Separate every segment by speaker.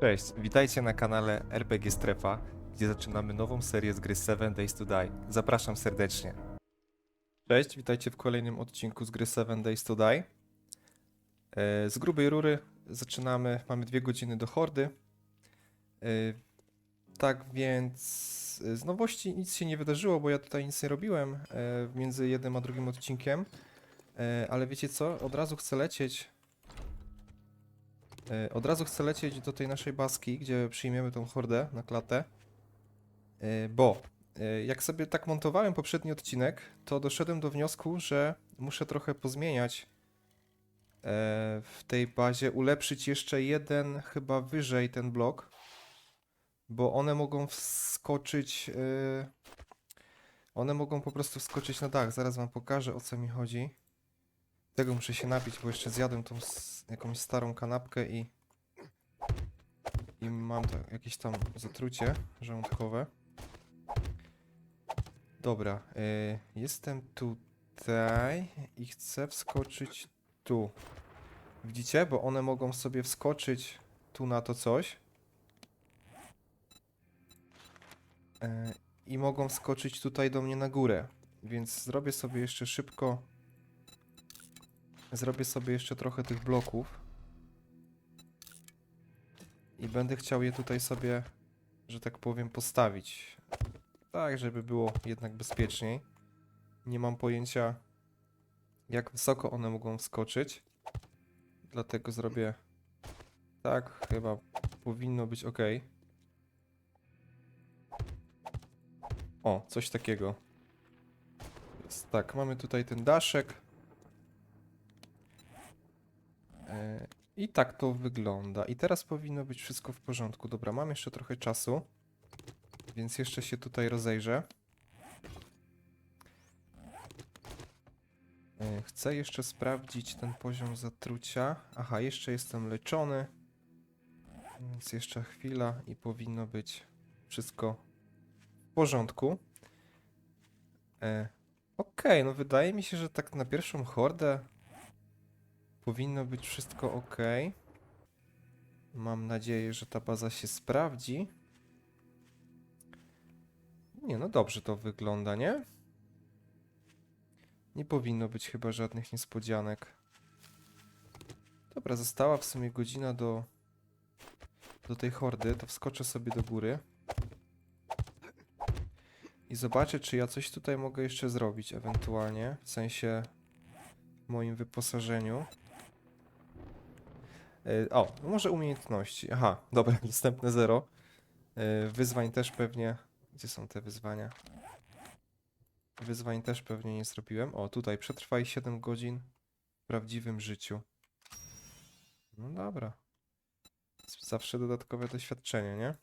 Speaker 1: Cześć, witajcie na kanale RPG Strefa, gdzie zaczynamy nową serię z gry 7 Days to Die. Zapraszam serdecznie. Cześć, witajcie w kolejnym odcinku z gry 7 Days to Die. E, Z grubej rury zaczynamy, mamy dwie godziny do hordy. E, Tak więc e, z nowości nic się nie wydarzyło, bo ja tutaj nic nie robiłem między jednym a drugim odcinkiem. Ale wiecie co? Od razu chcę lecieć Od razu chcę lecieć do tej naszej baski, gdzie przyjmiemy tą hordę na klatę. E, Bo e, jak sobie tak montowałem poprzedni odcinek, to doszedłem do wniosku, że muszę trochę pozmieniać e, w tej bazie, ulepszyć jeszcze jeden chyba wyżej ten blok, bo one mogą wskoczyć. e, One mogą po prostu wskoczyć na dach. Zaraz wam pokażę o co mi chodzi. Tego muszę się napić, bo jeszcze zjadłem tą jakąś starą kanapkę i i mam to, jakieś tam zatrucie żołądkowe. Dobra, y, jestem tutaj i chcę wskoczyć tu. Widzicie? Bo one mogą sobie wskoczyć tu na to coś. Y, I mogą wskoczyć tutaj do mnie na górę. Więc zrobię sobie jeszcze szybko Zrobię sobie jeszcze trochę tych bloków. I będę chciał je tutaj sobie, że tak powiem, postawić. Tak, żeby było jednak bezpieczniej. Nie mam pojęcia, jak wysoko one mogą wskoczyć. Dlatego zrobię tak, chyba powinno być ok. O, coś takiego. Jest tak, mamy tutaj ten daszek. E, I tak to wygląda. I teraz powinno być wszystko w porządku. Dobra, mam jeszcze trochę czasu, więc jeszcze się tutaj rozejrzę. E, Chcę jeszcze sprawdzić ten poziom zatrucia. Aha, jeszcze jestem leczony. Więc jeszcze chwila i powinno być wszystko w porządku. E, Okej, no wydaje mi się, że tak na pierwszą hordę Powinno być wszystko ok. Mam nadzieję, że ta baza się sprawdzi. Nie, no dobrze to wygląda, nie? Nie powinno być chyba żadnych niespodzianek. Dobra, została w sumie godzina do, do tej hordy, to wskoczę sobie do góry. I zobaczę, czy ja coś tutaj mogę jeszcze zrobić, ewentualnie, w sensie w moim wyposażeniu. E, O, może umiejętności. Aha, dobra, następne zero. E, Wyzwań też pewnie. Gdzie są te wyzwania? Wyzwań też pewnie nie zrobiłem. O, tutaj przetrwaj 7 godzin w prawdziwym życiu. No dobra. Zawsze dodatkowe doświadczenie, nie?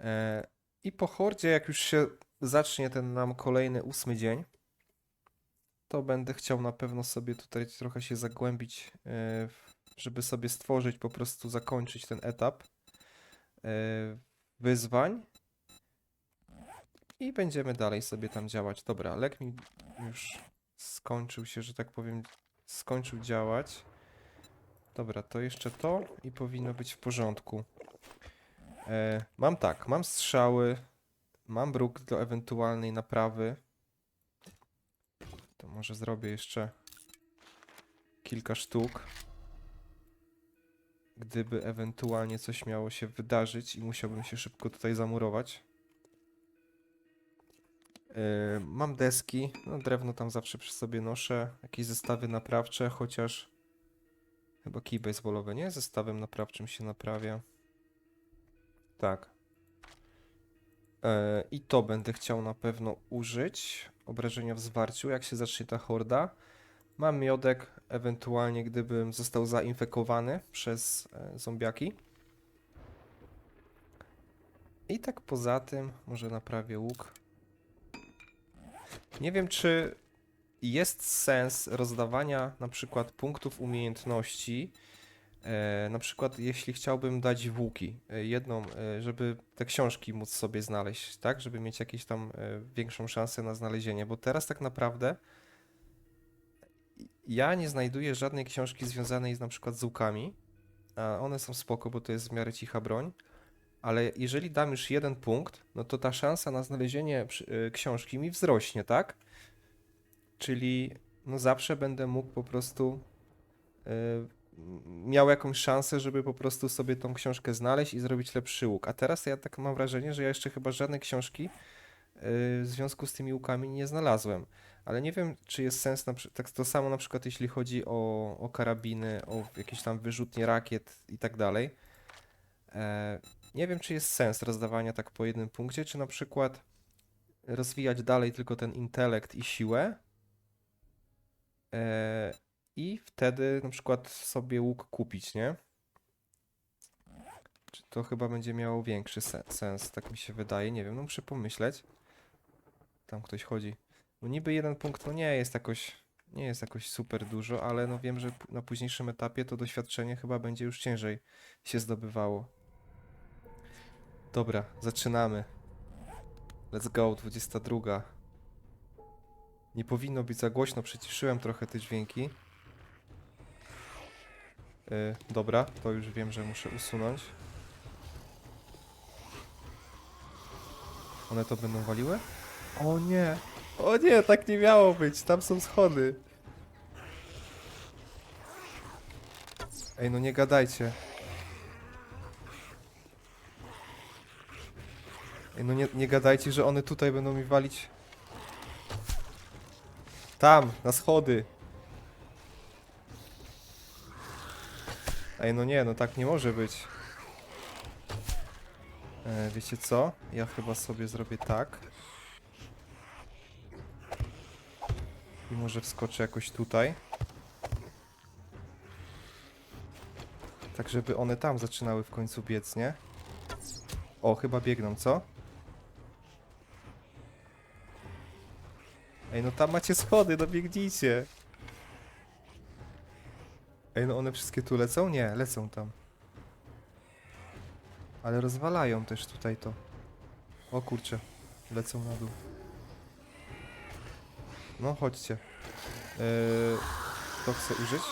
Speaker 1: E, I po hordzie, jak już się zacznie ten nam kolejny ósmy dzień, to będę chciał na pewno sobie tutaj trochę się zagłębić, w- żeby sobie stworzyć, po prostu zakończyć ten etap e, wyzwań. I będziemy dalej sobie tam działać. Dobra, lek mi już skończył się, że tak powiem, skończył działać. Dobra, to jeszcze to i powinno być w porządku. E, mam tak, mam strzały, mam bruk do ewentualnej naprawy. To może zrobię jeszcze kilka sztuk. Gdyby ewentualnie coś miało się wydarzyć i musiałbym się szybko tutaj zamurować. Yy, mam deski, no drewno tam zawsze przy sobie noszę. Jakieś zestawy naprawcze, chociaż chyba kij baseballowy, nie? Zestawem naprawczym się naprawia. Tak. Yy, I to będę chciał na pewno użyć. Obrażenia w zwarciu, jak się zacznie ta horda. Mam miodek, ewentualnie gdybym został zainfekowany przez e, zombiaki. I tak poza tym, może naprawię łuk. Nie wiem, czy jest sens rozdawania na przykład punktów umiejętności. E, na przykład, jeśli chciałbym dać łuki, e, jedną, e, żeby te książki móc sobie znaleźć, tak? Żeby mieć jakieś tam większą szansę na znalezienie, bo teraz tak naprawdę ja nie znajduję żadnej książki związanej z na przykład z łukami, a one są spoko, bo to jest w miarę cicha broń. Ale jeżeli dam już jeden punkt, no to ta szansa na znalezienie y, książki mi wzrośnie, tak? Czyli no zawsze będę mógł po prostu y, miał jakąś szansę, żeby po prostu sobie tą książkę znaleźć i zrobić lepszy łuk. A teraz ja tak mam wrażenie, że ja jeszcze chyba żadnej książki y, w związku z tymi łukami nie znalazłem. Ale nie wiem, czy jest sens, na, tak to samo na przykład jeśli chodzi o, o karabiny, o jakieś tam wyrzutnie rakiet i tak dalej. E, nie wiem, czy jest sens rozdawania tak po jednym punkcie, czy na przykład rozwijać dalej tylko ten intelekt i siłę. E, I wtedy na przykład sobie łuk kupić, nie? Czy to chyba będzie miało większy se sens, tak mi się wydaje. Nie wiem, no muszę pomyśleć. Tam ktoś chodzi. No niby jeden punkt to nie jest jakoś, nie jest jakoś super dużo, ale no wiem, że na późniejszym etapie to doświadczenie chyba będzie już ciężej się zdobywało. Dobra, zaczynamy. Let's go, 22. Nie powinno być za głośno, przyciszyłem trochę te dźwięki. Yy, dobra, to już wiem, że muszę usunąć. One to będą waliły? O nie! O nie, tak nie miało być, tam są schody. Ej, no nie gadajcie. Ej, no nie, nie gadajcie, że one tutaj będą mi walić. Tam, na schody. Ej, no nie, no tak nie może być. E, wiecie co? Ja chyba sobie zrobię tak. I może wskoczę jakoś tutaj. Tak, żeby one tam zaczynały w końcu biec, nie? O, chyba biegną, co? Ej, no tam macie schody, no biegnijcie. Ej, no one wszystkie tu lecą? Nie, lecą tam. Ale rozwalają też tutaj to. O kurczę, lecą na dół. No, chodźcie. Yy, kto chce użyć?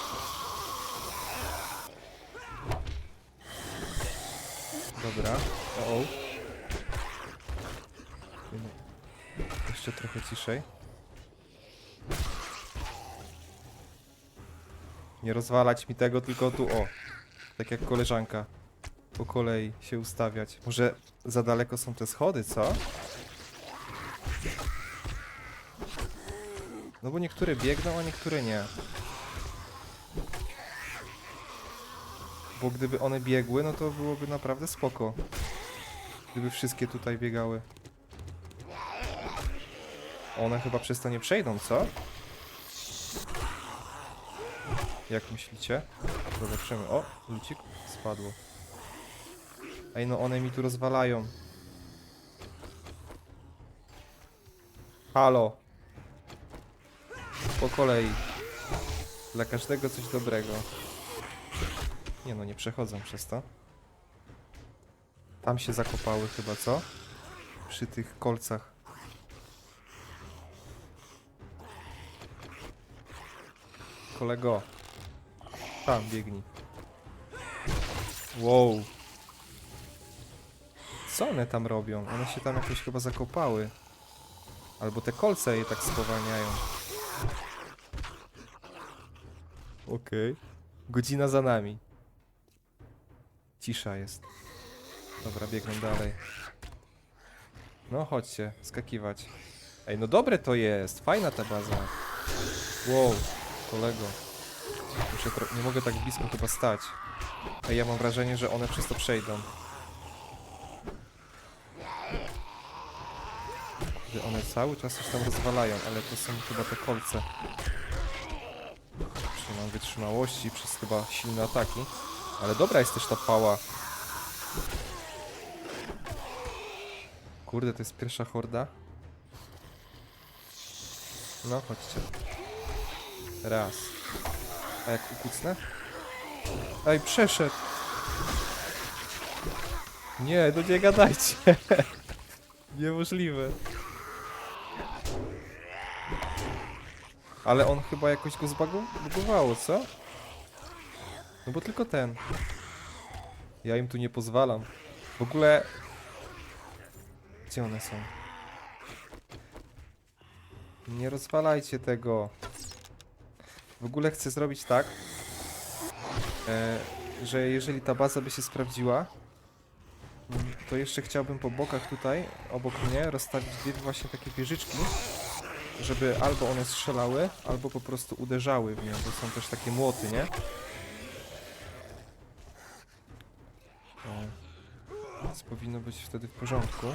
Speaker 1: Dobra. O, o. Jeszcze trochę ciszej. Nie rozwalać mi tego, tylko tu o. Tak jak koleżanka. Po kolei się ustawiać. Może za daleko są te schody, co? No bo niektóre biegną, a niektóre nie. Bo gdyby one biegły, no to byłoby naprawdę spoko. Gdyby wszystkie tutaj biegały. One chyba przez to nie przejdą, co? Jak myślicie? Zobaczymy. O, lucik spadło. Ej, no one mi tu rozwalają. Halo. Po kolei. Dla każdego coś dobrego. Nie no, nie przechodzą przez to. Tam się zakopały chyba, co? Przy tych kolcach. Kolego. Tam, biegnij. Wow. Co one tam robią? One się tam jakoś chyba zakopały. Albo te kolce je tak spowalniają. Okej. Godzina za nami. Cisza jest. Dobra, biegną dalej. No chodźcie, skakiwać. Ej, no dobre to jest. Fajna ta baza. Wow, kolego. Muszę tro- nie mogę tak blisko chyba stać. Ej, ja mam wrażenie, że one przez to przejdą. One cały czas coś tam rozwalają, ale to są chyba te kolce. Wytrzymałości przez chyba silne ataki. Ale dobra jest też ta pała. Kurde, to jest pierwsza horda. No, chodźcie. Raz. A jak ukucnę? Ej, przeszedł! Nie, no nie gadajcie! Niemożliwe. Ale on chyba jakoś go zbagowało, co? No bo tylko ten. Ja im tu nie pozwalam. W ogóle... Gdzie one są? Nie rozwalajcie tego. W ogóle chcę zrobić tak, e, że jeżeli ta baza by się sprawdziła, to jeszcze chciałbym po bokach tutaj, obok mnie, rozstawić dwie właśnie takie wieżyczki, żeby albo one strzelały, albo po prostu uderzały w nią, bo są też takie młoty, nie? O. Więc powinno być wtedy w porządku.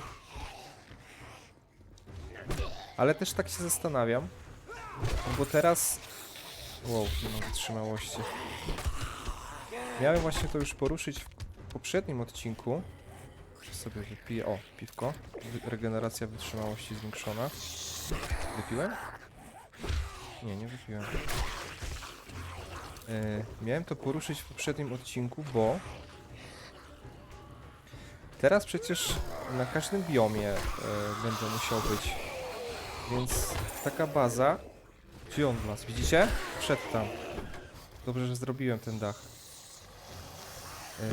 Speaker 1: Ale też tak się zastanawiam, no bo teraz... Wow, nie mam wytrzymałości. Miałem właśnie to już poruszyć w poprzednim odcinku. Czy sobie wypiję... O, piwko. Regeneracja wytrzymałości zwiększona. Wypiłem? Nie, nie wypiłem. E, miałem to poruszyć w poprzednim odcinku, bo teraz przecież na każdym biomie e, będę musiał być. Więc taka baza. Gdzie on nas? Widzicie? Wszedł tam. Dobrze, że zrobiłem ten dach. E,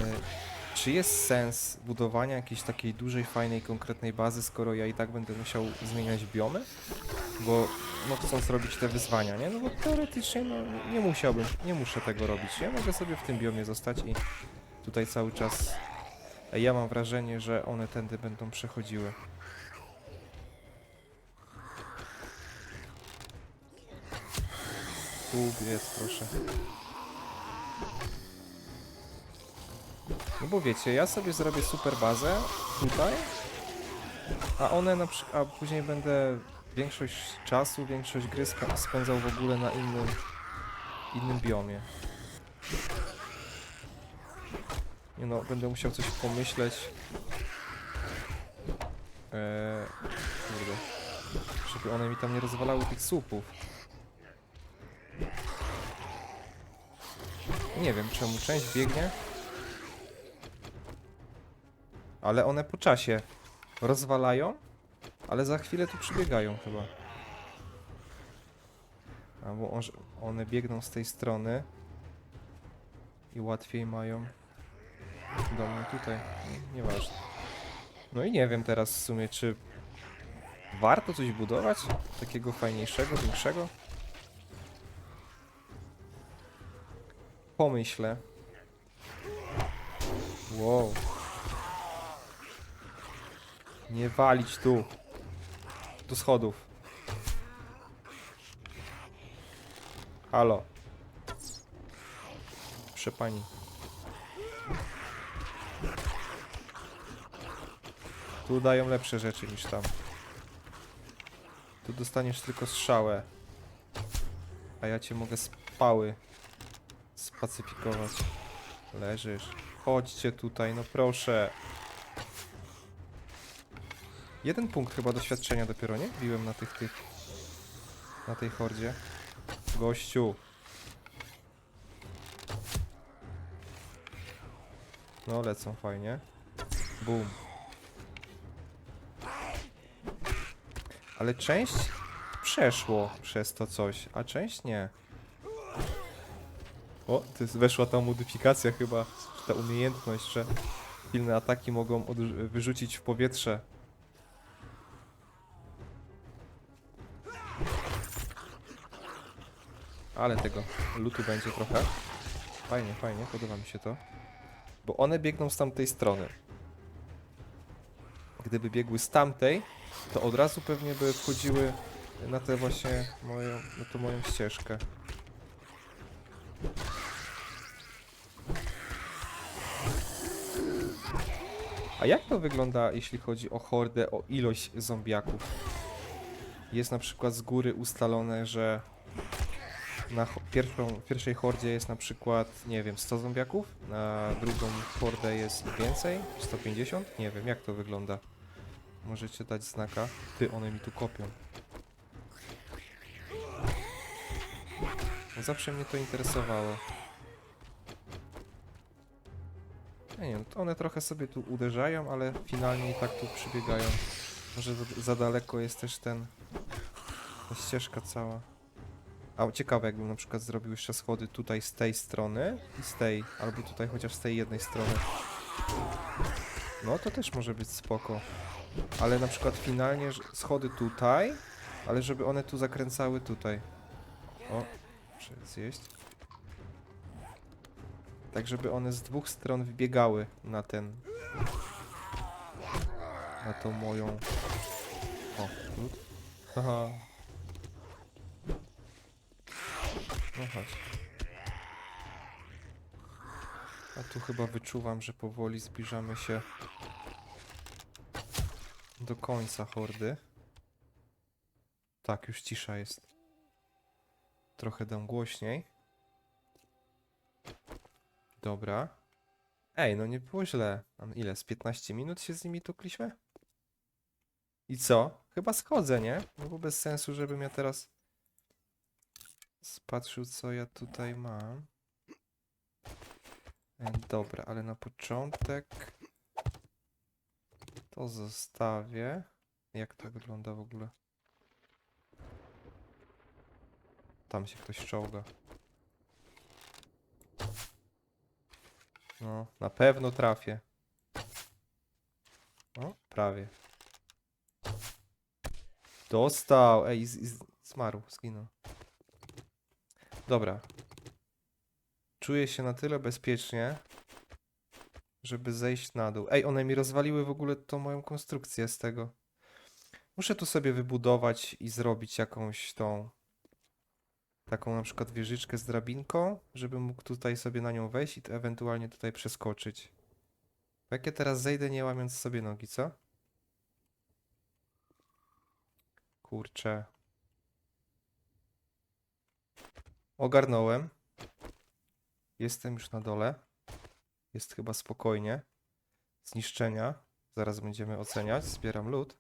Speaker 1: czy jest sens budowania jakiejś takiej dużej, fajnej, konkretnej bazy, skoro ja i tak będę musiał zmieniać biomy? Bo no chcą zrobić te wyzwania, nie? No bo teoretycznie no, nie musiałbym, nie muszę tego robić. Ja mogę sobie w tym biomie zostać i tutaj cały czas... Ja mam wrażenie, że one tędy będą przechodziły. Tu biec, proszę. No bo wiecie, ja sobie zrobię super bazę tutaj, a one na przykład, a później będę większość czasu, większość gry spędzał w ogóle na innym, innym biomie. Nie no, będę musiał coś pomyśleć. Eee. Żeby one mi tam nie rozwalały tych słupów. Nie wiem czemu część biegnie. Ale one po czasie rozwalają, ale za chwilę tu przybiegają chyba. Albo on, one biegną z tej strony i łatwiej mają do mnie tutaj. Nie- Nieważne. No i nie wiem teraz w sumie, czy warto coś budować? Takiego fajniejszego, większego? Pomyślę. Wow. Nie walić tu. Do schodów. Halo. Proszę pani. Tu dają lepsze rzeczy niż tam. Tu dostaniesz tylko strzałę. A ja cię mogę z pały spacyfikować. Leżysz. Chodźcie tutaj, no proszę. Jeden punkt chyba doświadczenia dopiero, nie? Biłem na tych, tych... Na tej hordzie. Gościu. No, lecą fajnie. Boom. Ale część przeszło przez to coś, a część nie. O, to jest, weszła ta modyfikacja chyba, ta umiejętność, że silne ataki mogą wyrzucić w powietrze. Ale tego lutu będzie trochę. Fajnie, fajnie, podoba mi się to. Bo one biegną z tamtej strony. Gdyby biegły z tamtej, to od razu pewnie by wchodziły na tę właśnie moją, na tą moją ścieżkę. A jak to wygląda, jeśli chodzi o hordę, o ilość zombiaków? Jest na przykład z góry ustalone, że na pierwszą, pierwszej hordzie jest na przykład, nie wiem, 100 zombiaków, na drugą hordę jest więcej, 150? Nie wiem, jak to wygląda. Możecie dać znaka. Ty, one mi tu kopią. Zawsze mnie to interesowało. Nie wiem, one trochę sobie tu uderzają, ale finalnie i tak tu przybiegają. Może za daleko jest też ten... ta ścieżka cała. A ciekawe, jakbym na przykład zrobił jeszcze schody tutaj z tej strony i z tej, albo tutaj chociaż z tej jednej strony. No to też może być spoko. Ale na przykład finalnie schody tutaj, ale żeby one tu zakręcały tutaj. O, muszę zjeść. Tak, żeby one z dwóch stron wbiegały na ten... Na tą moją... O, tu. Haha. No chodź. A tu chyba wyczuwam, że powoli zbliżamy się do końca hordy. Tak, już cisza jest. Trochę dam głośniej. Dobra. Ej, no nie było źle. Mam ile? Z 15 minut się z nimi tukliśmy? I co? Chyba schodzę, nie? No bo bez sensu, żebym ja teraz spatrzył, co ja tutaj mam. E, Dobra, ale na początek to zostawię. Jak to wygląda w ogóle? Tam się ktoś czołga. No, na pewno trafię. O, prawie. Dostał! Ej, z, z, zmarł, zginął. Dobra. Czuję się na tyle bezpiecznie, żeby zejść na dół. Ej, one mi rozwaliły w ogóle tą moją konstrukcję z tego. Muszę tu sobie wybudować i zrobić jakąś tą taką na przykład wieżyczkę z drabinką, żebym mógł tutaj sobie na nią wejść i ewentualnie tutaj przeskoczyć. Jak ja teraz zejdę nie łamiąc sobie nogi, co? Kurczę. Ogarnąłem. Jestem już na dole. Jest chyba spokojnie. Zniszczenia. Zaraz będziemy oceniać. Zbieram lód.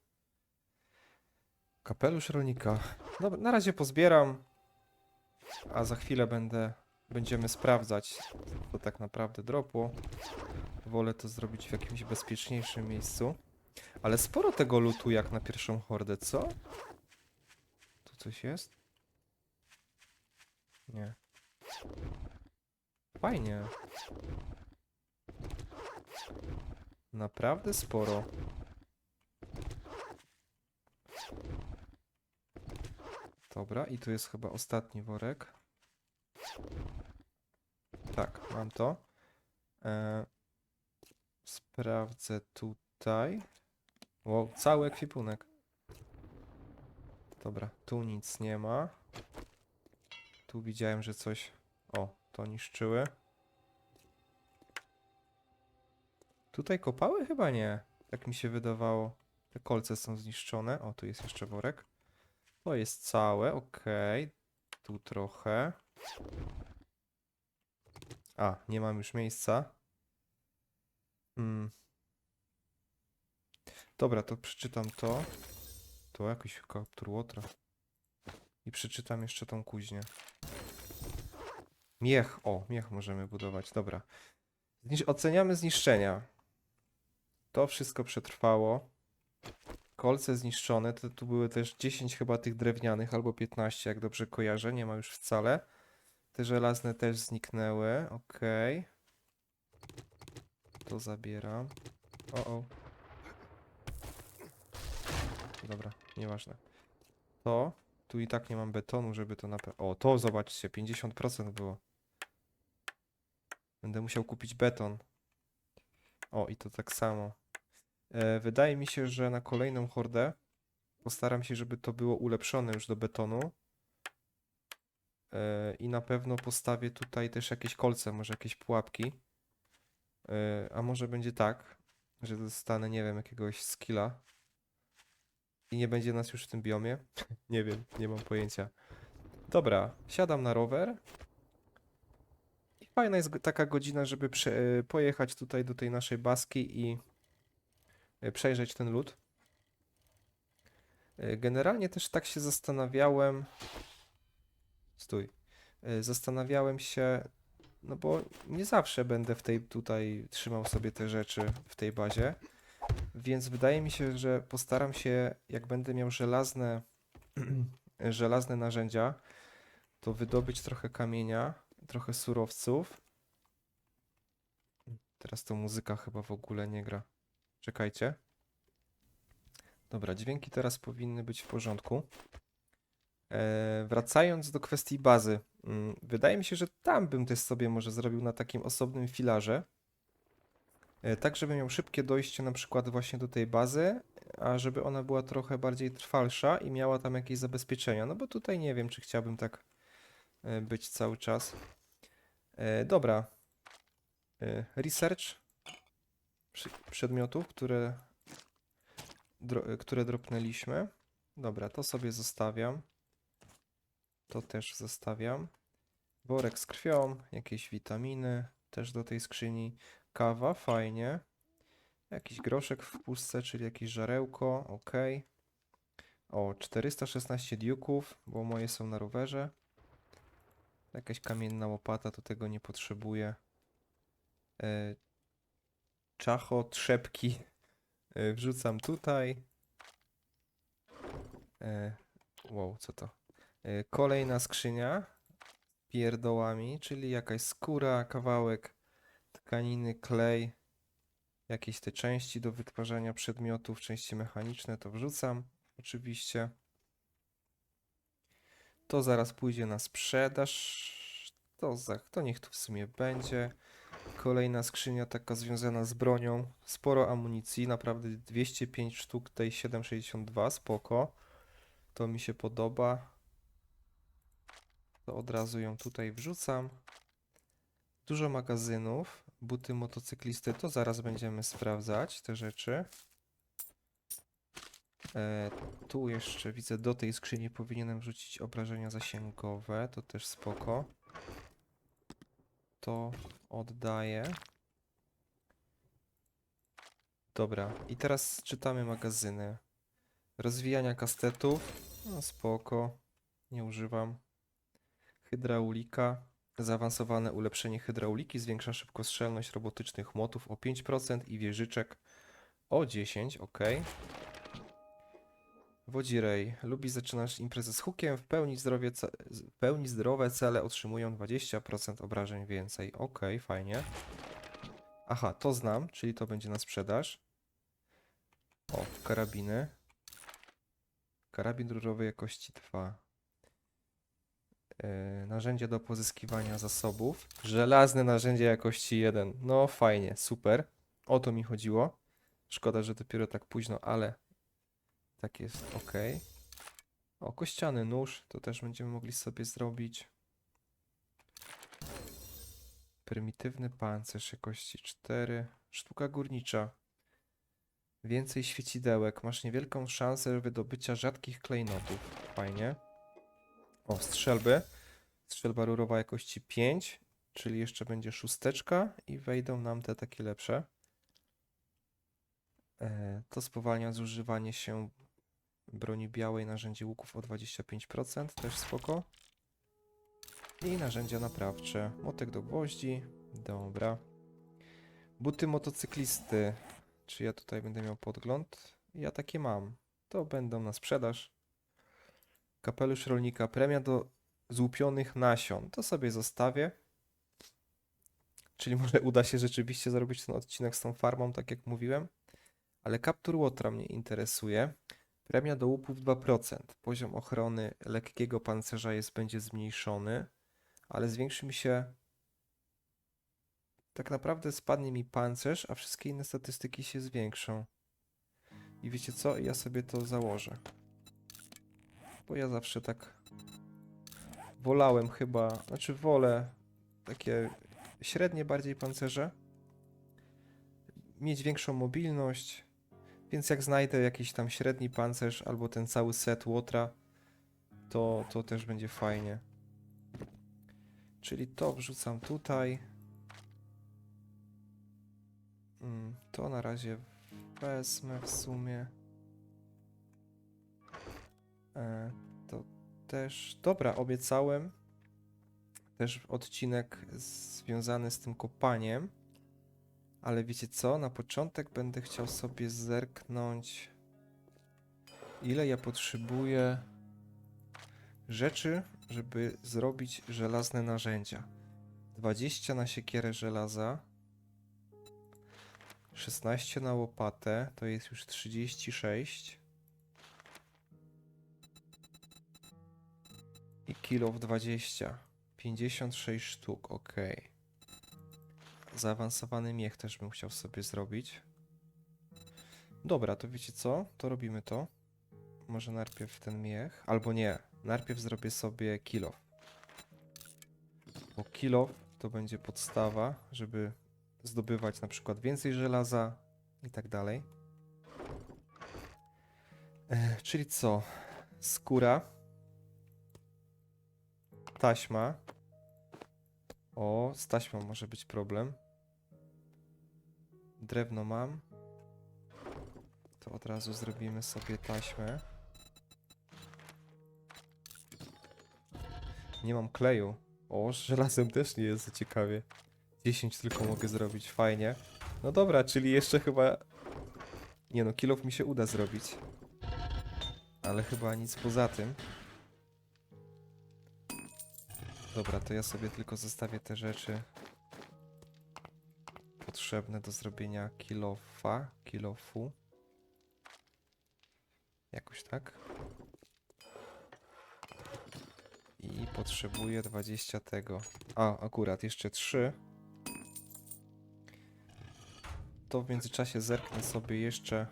Speaker 1: Kapelusz rolnika. Dobra, na razie pozbieram. A za chwilę będę, będziemy sprawdzać, co tak naprawdę dropło. Wolę to zrobić w jakimś bezpieczniejszym miejscu. Ale sporo tego lutu jak na pierwszą hordę, co? Tu coś jest? Nie. Fajnie. Naprawdę sporo. Dobra, i tu jest chyba ostatni worek. Tak, mam to. E, sprawdzę tutaj. Wow, cały ekwipunek. Dobra, tu nic nie ma. Tu widziałem, że coś... O, to niszczyły. Tutaj kopały? Chyba nie. Tak mi się wydawało. Te kolce są zniszczone. O, tu jest jeszcze worek. To jest całe, okej. Tu trochę. A, nie mam już miejsca. Mm. Dobra, to przeczytam to. To jakiś kaptur łotra. I przeczytam jeszcze tą kuźnię. Miech, o, miech możemy budować, dobra. Znisz oceniamy zniszczenia. To wszystko przetrwało. Kolce zniszczone, to tu były też 10 chyba tych drewnianych, albo 15, jak dobrze kojarzę, nie ma już wcale. Te żelazne też zniknęły, okej. To zabieram. O, o. Dobra, nieważne. To, tu i tak nie mam betonu, żeby to na O, to zobaczcie, 50% było. Będę musiał kupić beton. O, i to tak samo. E, wydaje mi się, że na kolejną hordę postaram się, żeby to było ulepszone już do betonu. E, I na pewno postawię tutaj też jakieś kolce, może jakieś pułapki. E, a może będzie tak, że dostanę, nie wiem, jakiegoś skilla. I nie będzie nas już w tym biomie. nie wiem, nie mam pojęcia. Dobra, siadam na rower. I fajna jest taka godzina, żeby e, pojechać tutaj do tej naszej baski i e, przejrzeć ten lód. E, Generalnie też tak się zastanawiałem. Stój. Zastanawiałem się, no bo nie zawsze będę w tej tutaj trzymał sobie te rzeczy w tej bazie. Więc wydaje mi się, że postaram się, jak będę miał żelazne, żelazne narzędzia, to wydobyć trochę kamienia, trochę surowców. Teraz to muzyka chyba w ogóle nie gra. Czekajcie. Dobra, dźwięki teraz powinny być w porządku. E, wracając do kwestii bazy. Mm, Wydaje mi się, że tam bym też sobie może zrobił na takim osobnym filarze. E, tak, żeby miał szybkie dojście na przykład właśnie do tej bazy, a żeby ona była trochę bardziej trwalsza i miała tam jakieś zabezpieczenia. No bo tutaj nie wiem, czy chciałbym tak e, być cały czas. E, dobra. Research przedmiotów, które, które dropnęliśmy. Dobra, to sobie zostawiam. To też zostawiam. Worek z krwią, jakieś witaminy też do tej skrzyni. Kawa, fajnie. Jakiś groszek w pustce, czyli jakieś żarełko, ok. O, 416 diuków, bo moje są na rowerze. Jakaś kamienna łopata, to tego nie potrzebuję. E, czacho, trzepki e, wrzucam tutaj. E, wow, co to? E, kolejna skrzynia pierdołami, czyli jakaś skóra, kawałek tkaniny, klej, jakieś te części do wytwarzania przedmiotów, części mechaniczne, to wrzucam oczywiście. To zaraz pójdzie na sprzedaż. To, za, to niech tu w sumie będzie. Kolejna skrzynia taka związana z bronią. Sporo amunicji, naprawdę 205 sztuk tej 7,62, spoko. To mi się podoba. To od razu ją tutaj wrzucam. Dużo magazynów, buty motocyklisty, to zaraz będziemy sprawdzać te rzeczy. E, tu jeszcze widzę, do tej skrzyni powinienem wrzucić obrażenia zasięgowe, to też spoko. To oddaję. Dobra, i teraz czytamy magazyny. Rozwijania kastetów, no spoko, nie używam. Hydraulika, Zaawansowane ulepszenie hydrauliki zwiększa szybkostrzelność robotycznych młotów o 5% i wieżyczek o 10, ok. Wodzirej. Lubi zaczynać imprezę z hukiem. W pełni, zdrowie, w pełni zdrowe cele otrzymują 20% obrażeń więcej. Ok, fajnie. Aha, to znam, czyli to będzie na sprzedaż. O, karabiny. Karabin rurowy jakości 2. Yy, narzędzia do pozyskiwania zasobów. Żelazne narzędzie jakości 1. No fajnie, super. O to mi chodziło. Szkoda, że dopiero tak późno, ale tak jest ok. O, kościany nóż, to też będziemy mogli sobie zrobić. Prymitywny pancerz jakości 4. Sztuka górnicza. Więcej świecidełek. Masz niewielką szansę wydobycia rzadkich klejnotów. Fajnie. O, strzelby. Strzelba rurowa jakości 5, czyli jeszcze będzie szósteczka i wejdą nam te takie lepsze. E, to spowalnia zużywanie się broni białej, narzędzie łuków o 25%, też spoko. I narzędzia naprawcze. Motek do gwoździ. Dobra. Buty motocyklisty. Czy ja tutaj będę miał podgląd? Ja takie mam. To będą na sprzedaż. Kapelusz rolnika. Premia do złupionych nasion. To sobie zostawię. Czyli może uda się rzeczywiście zrobić ten odcinek z tą farmą, tak jak mówiłem. Ale Capture Łotra mnie interesuje. Premia do łupów 2%. Poziom ochrony lekkiego pancerza jest, będzie zmniejszony, ale zwiększy mi się. Tak naprawdę spadnie mi pancerz, a wszystkie inne statystyki się zwiększą. I wiecie co? Ja sobie to założę. Bo ja zawsze tak wolałem chyba, znaczy wolę takie średnie bardziej pancerze. Mieć większą mobilność, więc jak znajdę jakiś tam średni pancerz albo ten cały set łotra, to, to też będzie fajnie. Czyli to wrzucam tutaj. Mm, To na razie wezmę w sumie. E, to też. Dobra, obiecałem też odcinek związany z tym kopaniem. Ale wiecie co? Na początek będę chciał sobie zerknąć, ile ja potrzebuję rzeczy, żeby zrobić żelazne narzędzia. 20 na siekierę żelaza, 16 na łopatę to jest już 36. I kilo w 20. 56 sztuk, ok. Zaawansowany miech też bym chciał sobie zrobić. Dobra, to wiecie co? To robimy to. Może najpierw ten miech, albo nie. Najpierw zrobię sobie kilo. Bo kilo to będzie podstawa, żeby zdobywać na przykład więcej żelaza i tak dalej. E, czyli co? Skóra. Taśma. O, z taśmą może być problem. Drewno mam. To od razu zrobimy sobie taśmę. Nie mam kleju. O, żelazem też nie jest ciekawie. 10 tylko mogę zrobić, fajnie. No dobra, czyli jeszcze chyba... Nie no, kilof mi się uda zrobić. Ale chyba nic poza tym. Dobra, to ja sobie tylko zostawię te rzeczy potrzebne do zrobienia kilofa, kilofu. Jakoś tak. I potrzebuję 20 tego. A, akurat jeszcze 3. To w międzyczasie zerknę sobie jeszcze.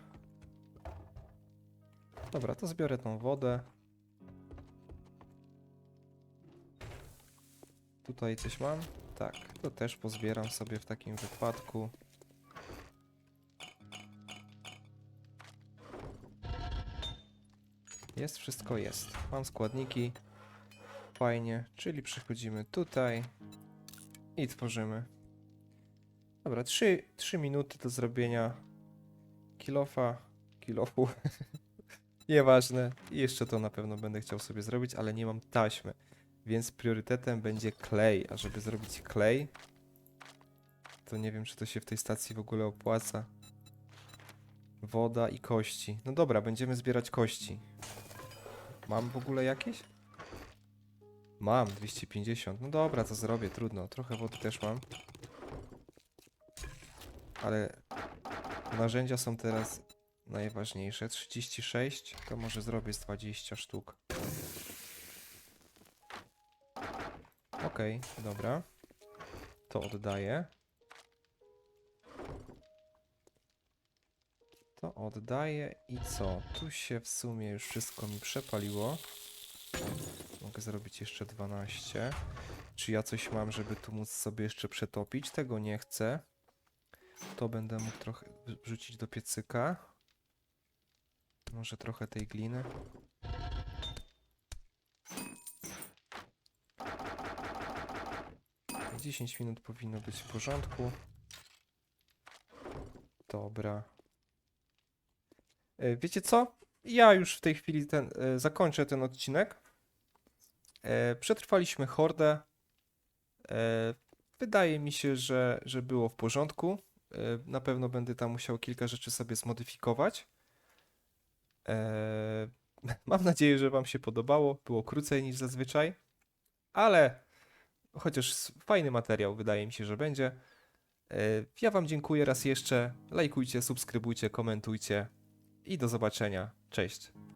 Speaker 1: Dobra, to zbiorę tą wodę. Tutaj coś mam? Tak, to też pozbieram sobie w takim wypadku. Jest, wszystko jest. Mam składniki. Fajnie, czyli przychodzimy tutaj i tworzymy. Dobra, 3, 3 minuty do zrobienia kilofa, kilofu. Nieważne. I jeszcze to na pewno będę chciał sobie zrobić, ale nie mam taśmy. Więc priorytetem będzie klej. A żeby zrobić klej, to nie wiem, czy to się w tej stacji w ogóle opłaca. Woda i kości. No dobra, będziemy zbierać kości. Mam w ogóle jakieś? Mam, 250. No dobra, to zrobię, trudno. Trochę wody też mam. Ale narzędzia są teraz najważniejsze. 36, to może zrobię z 20 sztuk. Okej, dobra. To oddaję. To oddaję i co? Tu się w sumie już wszystko mi przepaliło. Mogę zrobić jeszcze 12. Czy ja coś mam, żeby tu móc sobie jeszcze przetopić? Tego nie chcę. To będę mógł trochę wrzucić do piecyka. Może trochę tej gliny. 10 minut powinno być w porządku. Dobra. E, Wiecie co? Ja już w tej chwili ten, e, zakończę ten odcinek. E, Przetrwaliśmy hordę. Wydaje mi się, że, że było w porządku. Na pewno będę tam musiał kilka rzeczy sobie zmodyfikować. Mam nadzieję, że Wam się podobało. Było krócej niż zazwyczaj, ale chociaż fajny materiał, wydaje mi się, że będzie. E, Ja Wam dziękuję raz jeszcze. Lajkujcie, subskrybujcie, komentujcie i do zobaczenia. Cześć.